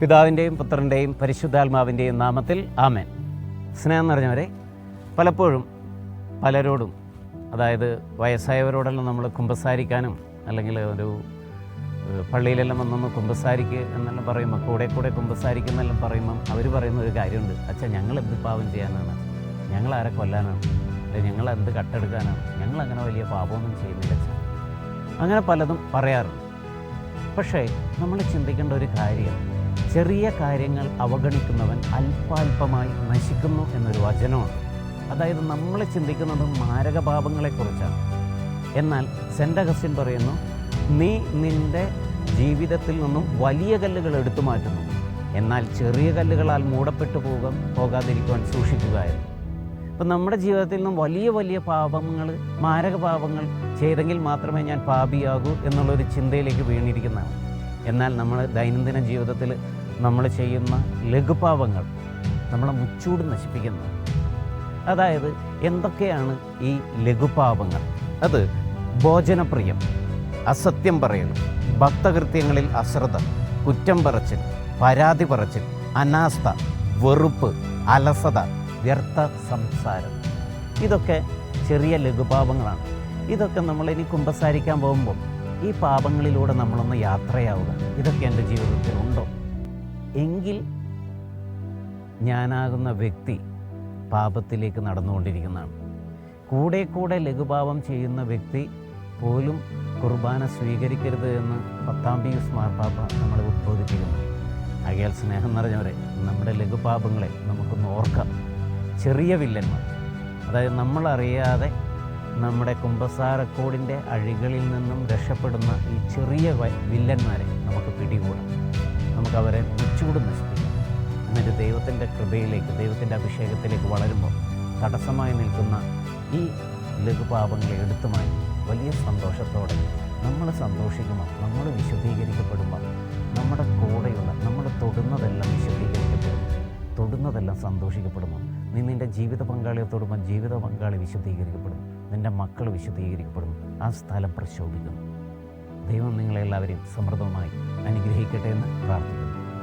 പിതാവിന്റെയും പുത്രന്റെയും പരിശുദ്ധാത്മാവിന്റെയും നാമത്തിൽ ആമേൻ. സ്നേഹം നിറഞ്ഞവരെ പലപ്പോഴും പലരോടും അതായത് വയസ്സായവരോടെല്ലാം നമ്മൾ കുമ്പസാരിക്കാനും അല്ലെങ്കിൽ ഒരു പള്ളിയിലെല്ലാം വന്നൊന്ന് കുമ്പസാരിക്ക് എന്നെല്ലാം പറയുമ്പോൾ കൂടെ കൂടെ കുമ്പസാരിക്കുന്നെല്ലാം പറയുമ്പം അവർ പറയുന്ന ഒരു കാര്യമുണ്ട്. അച്ഛാ ഞങ്ങൾ എന്ത് പാവം ചെയ്യാനാണ്? ഞങ്ങൾ ആരെ കൊല്ലാനാണ്? അല്ലെങ്കിൽ ഞങ്ങൾ എന്ത് കട്ടെടുക്കാനാണ്? ഞങ്ങൾ അങ്ങനെ വലിയ പാപമൊന്നും ചെയ്യുന്നില്ല അച്ഛാ. അങ്ങനെ പലതും പറയാറുണ്ട്. പക്ഷേ നമ്മൾ ചിന്തിക്കേണ്ട ഒരു കാര്യം ചെറിയ കാര്യങ്ങൾ അവഗണിക്കുന്നവൻ അല്പാൽപമായി നശിക്കുന്നു എന്നൊരു വചനമുണ്ട് അതായത് നമ്മൾ ചിന്തിക്കുന്നത് മാരകഭാവങ്ങളെക്കുറിച്ചാണ് എന്നാൽ സെന്റ് അഗസ്റ്റിൻ പറയുന്നു നീ നിന്റെ ജീവിതത്തിൽ നിന്നും വലിയ കല്ലുകൾ എടുത്തു മാറ്റുന്നു. എന്നാൽ ചെറിയ കല്ലുകളാൽ മൂടപ്പെട്ടു പോകാൻ പോകാതിരിക്കുവാൻ സൂക്ഷിക്കുക എന്ന് അപ്പം നമ്മുടെ ജീവിതത്തിൽ നിന്നും വലിയ വലിയ പാപങ്ങൾ മാരക പാപങ്ങൾ ചെയ്തെങ്കിൽ മാത്രമേ ഞാൻ പാപിയാകൂ എന്നുള്ളൊരു ചിന്തയിലേക്ക് വീണിരിക്കുന്നതാണ്. എന്നാൽ നമ്മൾ ദൈനംദിന ജീവിതത്തിൽ നമ്മൾ ചെയ്യുന്ന ലഘുപാപങ്ങൾ നമ്മളെ മുച്ചൂട് നശിപ്പിക്കുന്നത്. അതായത് എന്തൊക്കെയാണ് ഈ ലഘുപാപങ്ങൾ? അത് ഭോജനപ്രിയം അസത്യം പറയൽ ഭക്തകൃത്യങ്ങളിൽ അശ്രദ്ധ കുറ്റം പറച്ചിൽ പരാതി പറച്ചിൽ അനാസ്ഥ വെറുപ്പ് അലസത വ്യർത്ഥ സംസാരം. ഇതൊക്കെ ചെറിയ ലഘുപാപങ്ങളാണ്. ഇതൊക്കെ നമ്മൾ ഇനി കുമ്പസാരിക്കാൻ പോകുമ്പോൾ ഈ പാപങ്ങളിലൂടെ നമ്മളൊന്ന് യാത്രയാവുക. ഇതൊക്കെ എന്റെ ജീവിതത്തിൽ ഉണ്ടോ? എങ്കിൽ ഞാനാകുന്ന വ്യക്തി പാപത്തിലേക്ക് നടന്നുകൊണ്ടിരിക്കുന്നതാണ്. കൂടെ കൂടെ ലഘുപാപം ചെയ്യുന്ന വ്യക്തി പോലും കുർബാന സ്വീകരിക്കരുത് എന്ന് പത്താം പിയൂസ് മാർപ്പാപ്പ നമ്മളെ ഉദ്ബോധിപ്പിക്കുന്നു. അയാൾ സ്നേഹം നിറഞ്ഞവരെ നമ്മുടെ ലഘുപാപങ്ങളെ നമുക്കൊന്ന് ഓർക്കാം. ചെറിയ വില്ലന്മാർ അതായത് നമ്മളറിയാതെ നമ്മുടെ കുംഭസാരക്കോടിന്റെ അഴികളിൽ നിന്നും രക്ഷപ്പെടുന്ന ഈ ചെറിയ വില്ലന്മാരെ നമുക്ക് പിടികൂടാം. നമുക്ക് അവരെ നശിപ്പിക്കും. എന്നിട്ട് ദൈവത്തിന്റെ കൃപയിലേക്ക് ദൈവത്തിന്റെ അഭിഷേകത്തിലേക്ക് വളരുമ്പോൾ തടസ്സമായി നിൽക്കുന്ന ഈ ലഘുപാപങ്ങളെ എടുത്തു മാറ്റി വലിയ സന്തോഷത്തോടെ നമ്മൾ സന്തോഷിക്കുമ്പോൾ നമ്മൾ വിശുദ്ധീകരിക്കപ്പെടുമ്പോൾ നമ്മുടെ കൂടെയുള്ള നമ്മൾ തൊടുന്നതെല്ലാം വിശുദ്ധീകരിക്കപ്പെടും തൊടുന്നതെല്ലാം സന്തോഷിക്കപ്പെടുന്നു നീ നിന്റെ ജീവിത പങ്കാളിയെ തൊടുമ്പോൾ ജീവിത പങ്കാളി വിശുദ്ധീകരിക്കപ്പെടും. നിന്റെ മക്കൾ വിശുദ്ധീകരിക്കപ്പെടും. ആ സ്ഥലം പ്രശോഭിക്കുന്നു. ദൈവം നിങ്ങളെല്ലാവരെയും സമൃദ്ധമായി അനുഗ്രഹിക്കട്ടെ എന്ന് പ്രാർത്ഥിക്കുന്നു.